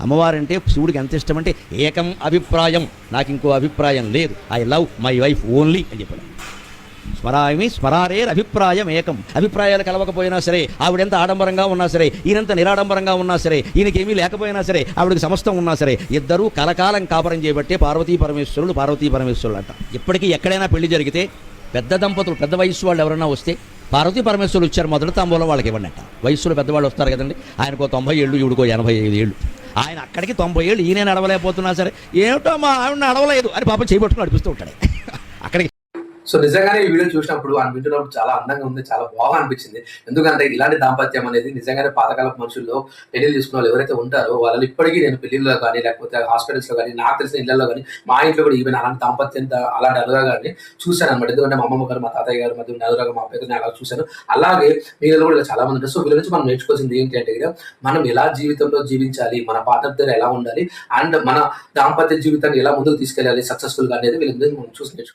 అమ్మవారంటే శివుడికి ఎంత ఇష్టం అంటే ఏకం అభిప్రాయం నాకు ఇంకో అభిప్రాయం లేదు. I love my wife only అని చెప్పాడు. స్మరామి స్మరారేర్ అభిప్రాయం ఏకం. అభిప్రాయాలు కలవకపోయినా సరే ఆవిడెంత ఆడంబరంగా ఉన్నా సరే ఈయనంత నిరాడంబరంగా ఉన్నా సరే ఈయనకేమీ లేకపోయినా సరే ఆవిడకి సమస్తం ఉన్నా సరే ఇద్దరూ కలకాలం కాపురం చేయబట్టే పార్వతీ పరమేశ్వరులు పార్వతీ పరమేశ్వరుడు అంట. ఇప్పటికీ ఎక్కడైనా పెళ్ళి జరిగితే పెద్ద దంపతులు పెద్ద వయస్సు వాళ్ళు ఎవరైనా వస్తే పార్వతీ పరమేశ్వరులు ఇచ్చారు మొదట తాంబూలం వాళ్ళకి ఇవ్వండి అంట. వయస్సులో పెద్దవాళ్ళు వస్తారు కదండి. ఆయనకో తొంభై ఏళ్ళు ఈవిడికో ఎనభై ఐదు ఏళ్ళు. ఆయన అక్కడికి తొంభై ఏళ్ళు ఈయన నడవలేకపోతున్నా సరే ఏమిటో మా ఆవిడ నడవలేదు అని పాపం చేయబట్టుకుని నడిపిస్తూ ఉంటాడు. అక్కడికి సో నిజంగానే ఈ వీడియో చూసినప్పుడు ఆయన వింటున్నప్పుడు చాలా అందంగా ఉంది చాలా బాగా అనిపించింది. ఎందుకంటే ఇలాంటి దాంపత్యం అనేది నిజంగానే పాతకాలపు మనుషుల్లో పెళ్ళి తీసుకున్న వాళ్ళు ఎవరైతే ఉంటారో వాళ్ళు ఇప్పటికీ నేను పెళ్ళిలో కానీ లేకపోతే హాస్పిటల్స్లో కానీ నాకు తెలిసిన ఇళ్ళలో కానీ మా ఇంట్లో కూడా ఈవెన్ అలాంటి దాంపత్యం అలాంటి అనురాగాన్ని చూశాను అనమాట ఎందుకంటే మా అమ్మమ్మ గారు మా తాతయ్య గారు మధ్య ఉన్న అనురాగం మా నేను అలా చూశాను. అలాగే మీలో కూడా ఇలా చాలా మంది ఉంటారు. సో వీళ్ళ నుంచి మనం నేర్చుకోవాల్సింది ఏంటంటే మనం ఎలా జీవితంలో జీవించాలి మన పాత్ర దగ్గర ఎలా ఉండాలి అండ్ మన దాంపత్య జీవితాన్ని ఎలా ముందుకు తీసుకెళ్ళాలి సక్సెస్ఫుల్గా అనేది వీళ్ళ మనం చూసి నేర్చుకోవాలి